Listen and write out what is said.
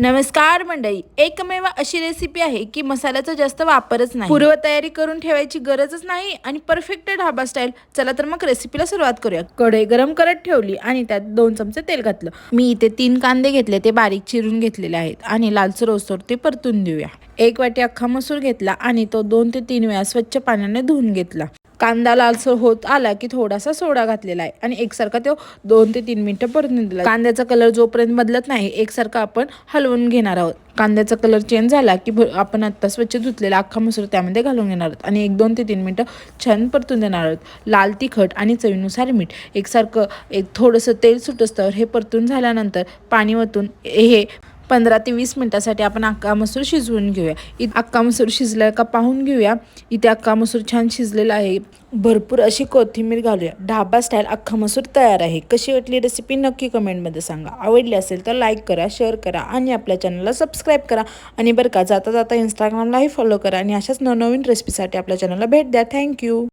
नमस्कार मंडळी एकमेव अशी रेसिपी आहे की मसाल्याचा जास्त वापरच नाही. पूर्वतयारी करून ठेवायची गरजच नाही आणि परफेक्ट ढाबा स्टाईल चला तर मग रेसिपीला सुरुवात करूया. कढई गरम करत ठेवली आणि त्यात दोन चमचे तेल घातलं. मी इथे तीन कांदे घेतले ते बारीक चिरून घेतलेले आहेत आणि लालसर ओसर ते परतून देऊया. एक वाटी अख्खा मसूर घेतला आणि तो दोन ते तीन वेळा स्वच्छ पाण्याने धुवून घेतला. कांदा लालसर होत आला की थोडासा सोडा घातलेला आहे. आणि एकसारखा तो दोन ते तीन मिनटं परतून दिला. कांद्याचा कलर जोपर्यंत बदलत नाही एकसारखा आपण हलवून घेणार आहोत. कांद्याचा कलर चेंज झाला की भ- आपण आत्ता स्वच्छ धुतलेला अख्खा मसूर त्यामध्ये घालून घेणार आहोत. आणि एक दोन ते तीन मिनटं छान परतून देणार आहोत. लाल तिखट आणि चवीनुसार मीठ. एकसारखं एक थोडंसं तेल सुटस्तर हे परतून झाल्यानंतर पाणी वतून हे पंधरा ते वीस मिनटासाठी आपण अक्का मसूर शिजवून घेऊया. इथं अक्का मसूर शिजला का पाहून घेऊया. इथे अक्का मसूर छान शिजलेला आहे. भरपूर अशी कोथिंबीर घालूया. ढाबा स्टाईल अख्खा मसूर तयार आहे. कशी वाटली रेसिपी नक्की कमेंटमध्ये सांगा. आवडली असेल तर लाईक करा शेअर करा आणि आपल्या चॅनलला सबस्क्राईब करा. आणि बरं का जाता जाता इंस्टाग्रामलाही फॉलो करा आणि अशाच नवनवीन रेसिपीसाठी आपल्या चॅनलला भेट द्या. थँक्यू